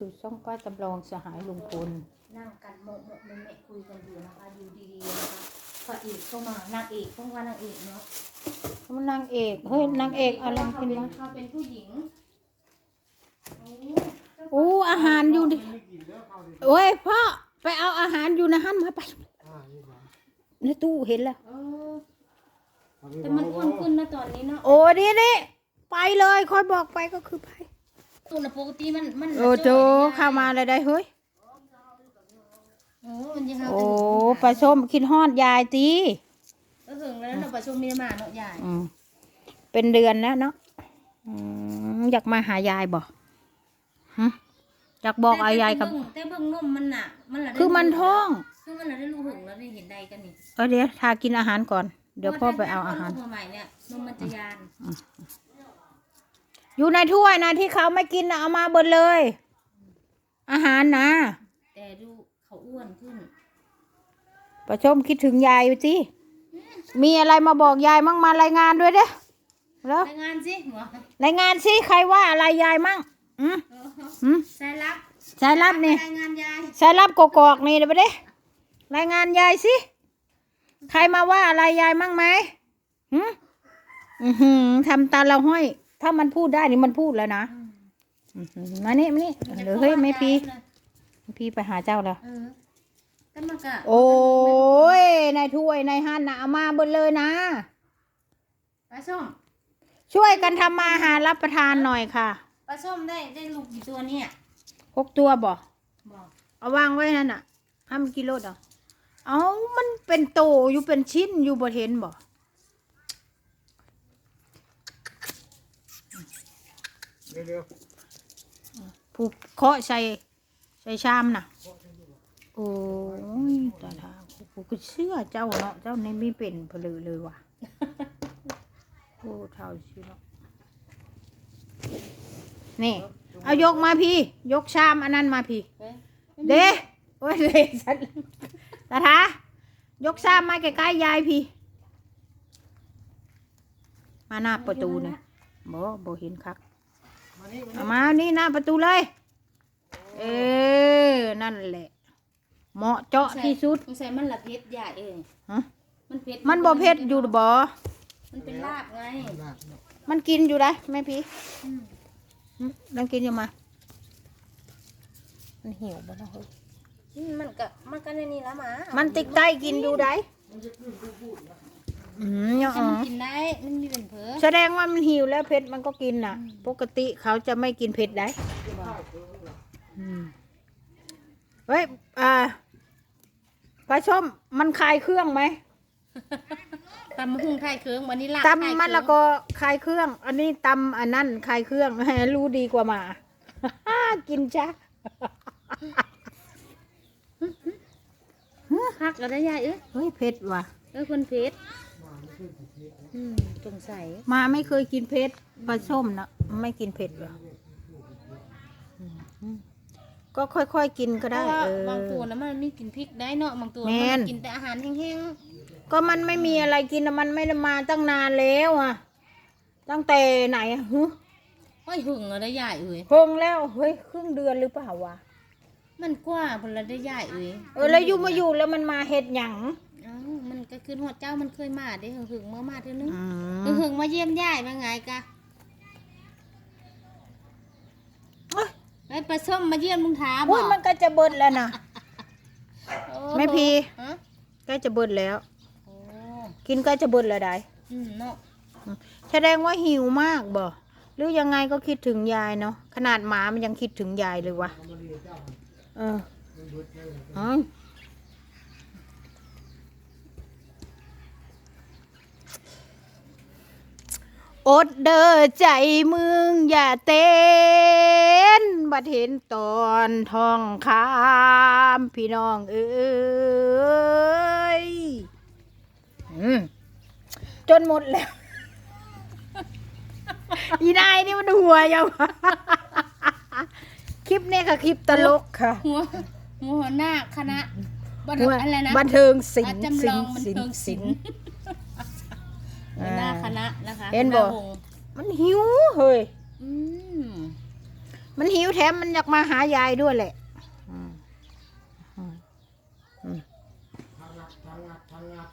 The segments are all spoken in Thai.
คือช่องป้าจำลองสหายลุงพลนั่งกันโมกโมกเมะเมะคุยกันอยู่นะคะอยู่ดีๆนะคะพระเอกเข้ามานางเอกต้องว่านางเอกเนาะมันนางเอกเฮ้ยนางเอกอะไรเขาเป็นเป็นวะเขาเป็นผู้หญิงอู้อาหารอยู่ดิโอ้ยพ่อไปเอาอาหารอยู่นะฮั่นมาไปในตู้เห็นแล้วเออแต่มันอ้วนขึ้นนะตอนนี้เนาะโอ้ดิดิไปเลยคอยบอกไปก็คือไป ตัวน่ะปกติมันมันโอ้โจเข้ามาเลยได้เฮ้ยโอ้มันยังโอ้ปลาส้มคิดฮอดยายตีก็ถึงแล้วเนาะประชุมมีมาเนาะยายอืมเป็นเดือนแล้วเนาะอืมอยากมาหายายบ่ฮะอยากบอกเอายายกับ แต่เบิ่งนมมันน่ะ มันละได้คือมันท้อง คือมันละได้รู้หึงแล้วได้เห็นใดกันนี่เออเดี๋ยวทากินอาหารก่อน เดี๋ยวพ่อไปเอาอาหารพใหม่เนี่ยนมมันจะยาน อยู่ในถ้วยนะที่เขาไม่กินนะเอามาเบิดเลย อาหารนะ แต่ดูเขาอ้วนขึ้นประชมคิดถึงยายอยู่สิมีอะไรมาบอกยายมั่งมารายงานด้วยเด้อแล้วรายงานสิหมอรายงานสิใครว่าอะไรยายมั่งอืมเอออืมสายลับสายลับนี่รายงานยายสายลับกกอกนี่เดี๋ยวไปเด้รายงานยายสิใครมาว่าอะไรยายมั่งไหมหืมอือหือทำตาเราห้อย ถ้ามันพูดได้นี่มันพูดแล้วนะอื้อหือมานี่มานี่เดี๋ยวเฮ้ยไม่พีพี่ไปหาเจ้าแล้วเออแต่มันก็โอ้ยในถ้วยในหั่นนะเอามาเบิดเลยนะปลาส้มช่วยกันทำมาอาหารรับประทานหน่อยค่ะปลาส้มได้ได้ลูกกี่ตัวเนี่ยหกตัวบ่บอกเอาวางไว้นั่นน่ะห้ามันกิโลดเหรอเอามันเป็นโตอยู่เป็นชิ้นอยู่บ่เห็นบ่ เร็วผูกเคาะใส่ใส่ชามน่ะ โอ้ยตาทางกูก็เชื่อเจ้าเนาะเจ้าในไม่เป็นเพลือเลยว่ะโอ้เท่าชิเนาะนี่ เอายกมาพี่ ยกชามอันนั้นมาพี่เอ้ยเด้โอ้ยเลยสัตว์ตาทายกชามมาใกล้ๆยายพี่ มาหน้าประตูเนี่ยบ่บ่เห็นคักๆมานี่มา เอามานี่หน้าประตูเลย เออ นั่นแหละ เหมาะเจาะที่สุดมันใส่มันละเผ็ดใหญ่เอ้ยฮะมันเผ็ดมันบ่เผ็ดอยู่บ่ มันเป็นลาบไงลากเนาะมันกินอยู่ได้แม่พี่อืมหึมันกินอยู่มา มันหิวบ่เนาะเฮ้ยอืมมันก็มันก็ในนี่ละหมา มันติ๊กใต้กินอยู่ได้ อืมยังแต่อ๋อมันกินได้ มันมีเป็นเผลอแสดงว่ามันหิวแล้วเผ็ดมันก็กินน่ะ ปกติเขาจะไม่กินเผ็ดได้อืมเฮ้ยอ่าปลาส้มมันคลายเครื่องไหมตำมะฮุ่งไทยเคืองวันนี้ลาบไทยตำเคืองมันละก็คลายเครื่อง อันนี้ตำอันนั้นคลายเครื่อง รู้ดีกว่าหมา กินจ้ะพักก็ได้ยายเอ้ยเฮ้ยเผ็ดว่ะ เอ้ยคนเผ็ด อืมสงสัยหมาไม่เคยกินเผ็ดปลาส้มนะไม่กินเผ็ดหรอกอืมก็ค่อยๆกินก็เพได้ราะว่าเออ บางตัวนะมันไม่กินพริกได้เนาะบางตัวแม่นมันกินแต่อาหารแห้งก็มันไม่มีอะไรกินนะมันไม่ได้มาตั้งนานแล้วอะ ตั้งแต่ไหนอะฮึๆห้อยหึงอะได้ยายเอ้ยคงแล้วเฮ้ยครึ่งเดือนหรือเปล่าวะมันกว่าพนละได้ยายเอ้ยเออแล้วอยู่มาอยู่แล้วมันมาเห็ดหยังเอ้ามันก็ คือหอดเจ้ามันเคยมาได้หึงหึงๆเมื่อมาเท่านึงอืหึงมหึงๆมาเยี่ยมยายมาไงกะเอ้ยไอ้ปลาส้มมาเยี่ยมลุงท้าบอุ้อยกมันก็จะเบิดแล้วนะ โอ้แม่พี ฮะใกล้จะเบิดแล้ว โอ้กินใกล้จะเบิดแล้วได้อืมเนาะแสดงว่าหิวมากบ่หรือยังไงก็คิดถึงยายเนาะขนาดหมามันยังคิดถึงยายเลยวะเออเอ้ย อดเด้อใจมึงอย่าเต้นบัดเห็นตอนทองคามพี่น้องเอ้ยอืมจนหมดแล้ว อีนายนี่มันหัวยาวคลิปนี้ค่ะคลิปตลกค่ะ หัวหัวหน้าคณะบันหัวอะไรนะบันเทิงศิลอะป์จำศิลลองป์บันศิลเทิงป์ศิศิลลป์ป์ หัวหน้าคณะนะคะเห็นบ่ หัวหาวงมันหิวเฮ้ย อืมมันหิวแถมมันอยากมาหายายด้วยแหละอืมอืมอืมทางงัดทางงัดทางงัด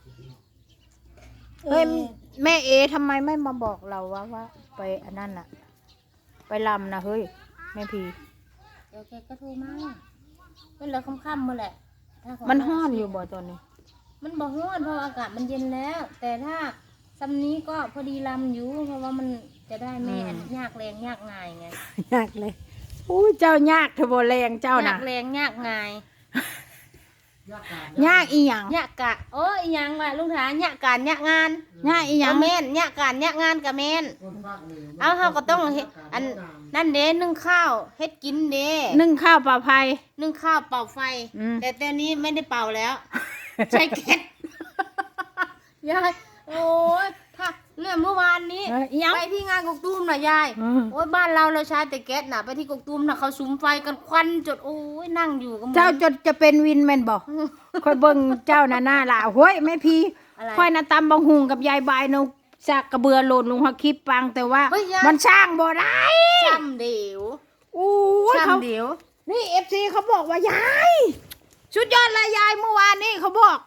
เฮ้ยแม่เอทำไมไม่มาบอกเราว่าว่า ไปอันนั้นน่ะ ไปลำนะเฮ้ยแม่พี เดี๋ยวแกก็โทรมาเป็นเลยค่ำๆมาแหละถ้าขมันห้อนอยู่บ่ตอนนี้ มันบอกฮ้อนเพราะอากาศมันเย็นแล้ว แต่ถ้า ซัมนี้ก็พอดีลำอยู่เพราะว่ามันจะได้ไม่อันยากแรงยากง่ายไงยากเลยอู้เจ้ายากเทบแรงเจ้ายาน่ะกแรงยากง่ายยากการยากอีหยังยากกะโอ้ยอีหยังว่ะลุงถายากการยากงานยากอีหยัเอางแม่นยากการยากงานกับแม่นคนภาคหนึ่งเอาเขาก็ต้องเฮ็ดอันนั่นเด้นึ่งข้าวเฮ็ดกินเด้นึ่งข้าวปลาภัยนึ่งข้าวเป่าไฟ อืม แต่ตอนนี้ไม่ได้เป่าแล้ว ใช้แก๊สยาย โอ้ยถ้าเรื่องเมื่อวานนี้เอ้ยอีหยัง ไปที่งานกกตูมน่ะยายอืมโอ้ยบ้านเราเราใช้แต่แก๊สน่ะไปที่กกตูมน่ะเขาสุมไฟกันควันจดโอ้ยนั่งอยู่ก็หมือนเจ้าจะจะเป็นวินแมนบอกคอยเบิ่งเจ้าน่ะหน้าละเฮ้ยแม่พีอะไรคอยน่ะตำบังหุงกับยายบายนจากกระเบือโหลดลงหัวคลิปปังแต่ว่า เฮ้ยยาย มันสร้างบ่ได้ช่ำเดียวอู้ยเขาช่ำเดียว นี่เอฟซีเขาบอกว่ายาย ชุดยอดเลยยายเมื่อวานนี้เขาบอก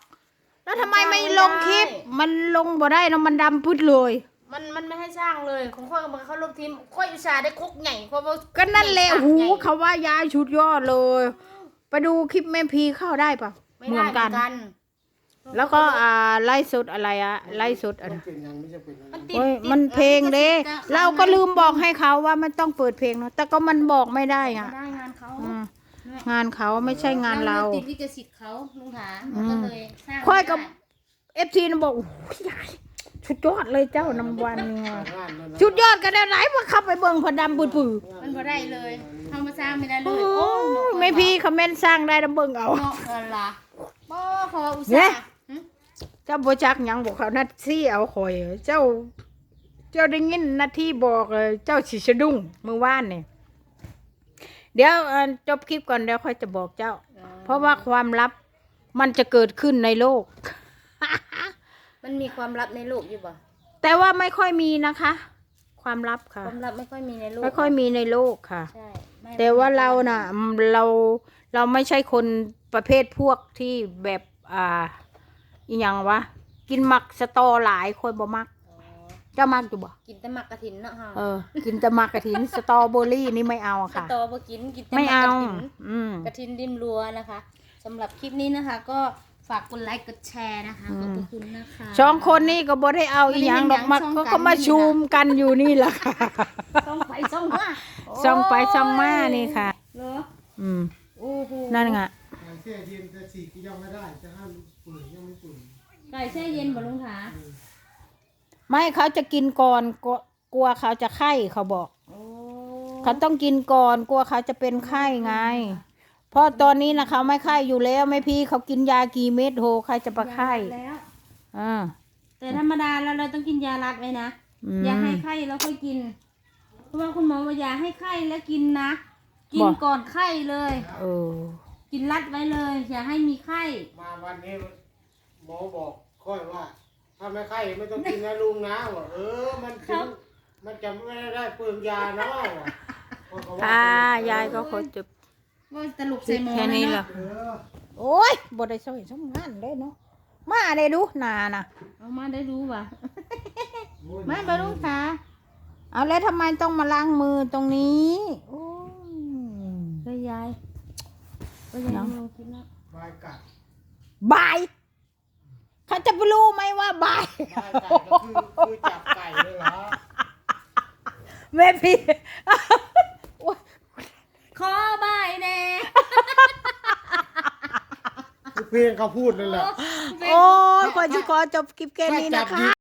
แล้วทำไมไม่ลงคลิป มันลงบ่ได้เนอะมันดำพุดเลย มันมันไม่ให้สร้างเลยของข้อยกับมันเขาลบทีมข้อยอุตส่าห์ได้คกใหญ่เพราะว่าก็นั่นแหละใญ่หูใญ่เขาว่ายายชุดยอดเลย ไปดูคลิปแม่พีเข้าได้ปะไม่เหมืได้อนเหมืกัอนนกัน แล้วก็อ่าไล่สดอะไรอะไล่สดอะไรมันเป็นยังไม่ใช่เป็นยังมันติดโอ้ยติดมันเพลงเด้ติดติดเราก็ลืมบอกให้เขาว่ามันต้องเปิดเพลงเนาะแต่ก็มันบอกไม่ได้ไม่อะได้งานเขาอืม งานเขาไม่ใช่งานเรา ติดลิขสิทธิ์เขาลุงถาอืมันมก็เลยสร้างค่อยกับไม่ได้เอฟซีนะบอกโอ้ยยายชุดยอดเลยเจ้านำวันเนี่ยงานนั่นนะชุดยอดกันได้ไหนมาเข้าไปเบิ่งพอดำปืดปือมันบ่ได้เลยทำมาสร้างไม่ได้เลโอ้ยโอ้ยไม่พี่คอมเมนต์สร้างได้ดำเบิ่งเอา เนาะเออล่ะบ่ขออุตเนี่ส่าย ห์หึเจ้าบ่จักหยังบอกเขานัดซี่เอาคอยเจ้า เจ้าได้ยินนาทีบอกเลยเจ้าสิสะดุ้งเมื่อวานนี่ เดี๋ยวเอ่อจบคลิปก่อนเดี๋ยวค่อยจะบอกเจ้า เพราะว่าความลับมันจะเกิดขึ้นในโลก มันมีความลับในโลกอยู่บ่แต่ว่าไม่ค่อยมีนะคะ ความลับค่ะ ความลับไม่ค่อยมีในโลกไม่ค่อยมีในโลกค่ะ ใช่ไม่แต่ว่าเราน่ะอืมเราเราไม่ใช่คนประเภทพวกที่แบบอ่าอีหยังวะ กินหมักสตอหลายคนบ่มักอ๋อ เจ้ามักอยู่บ่กินแต่หมักกระถินเนาะเฮาเออ กินแต่หมักกระถิน สตอเบอรี่นี่ไม่เอาสค่ะ ตอบ่กินกินแต่ไม่หมักเอา กระถินอืม กระถินริมรั้วนะคะสำหรับคลิปนี้นะคะ ก็ฝากกดไลค์กดแชร์นะคะขอบพระคุณนะคะ สองคนนี่ก็บ่ได้เอาอีหยังดอกมักไม่ได้ก็หยังก็มาช่องกันชูมกันอยู่นี่แหละค่ะส่องไปส่องมาส่องไปส่องมานี่ค่ะ เหรออืม โอ้โหนั่นไงแต่เสียเย็นจะสีก็ยังไม่ได้ จะห้ามปุ๋ยยังไม่ปุ๋ยไก่แช่เย็นบ่ลุงถา ไม่เขาจะกินก่อนกลัวกลัวเขาจะไข้เขาบอก โอ้เขาต้องกินก่อนกลัวเขาจะเป็นไข้ไง เพราะตอนนี้นะเขาไม่ไข้อยู่แล้วไม่พี่เขากินยากี่เม็ดโหใครจะไปไข้ยาแล้ว อ่า แต่ธรรมดาเราเราต้องกินยารัดไว้นะ อืมอย่าให้ไข้แล้วค่อยกิน เพราะว่าคุณหมอว่าอย่าให้ไข้แล้วกินนะ กินบ่ก่อนไข้เลย เออ กินรัดไว้เลย อย่าให้มีไข้ มาวันนี้หมอบอกค่อยว่า ถ้าไม่ไข้ไม่ต้องกินนะลุงนะบอกเออมันถึงมันจะไม่ได้เปลืองยาเนาะบอกเขาว่าค่ะยายก็ขอจบว่าตลกใส่หมอแค่นี้เหรอเออโอ้ยบ่ได้ช่วยทำงานเลยเนาะมาได้ดูหนาน่ะ เอามาได้รู้ป่ะโอ้ยมาบาลุงตาเอาแล้วทำไมต้องมาล้างมือตรงนี้โอ้ย ก็ยายก็ยายเนาะ ลองกินแล้วบายกัด บาย เขาจะไปรู้ไหมว่าบายบายกัดก็คือคือจับไก่เลยเหรอแม่พี่ ขอบายแน่คือเพลงเขาพูดนั่นแหละ โอ้ยขอจะขอจบคลิปแค่นี้นะคะ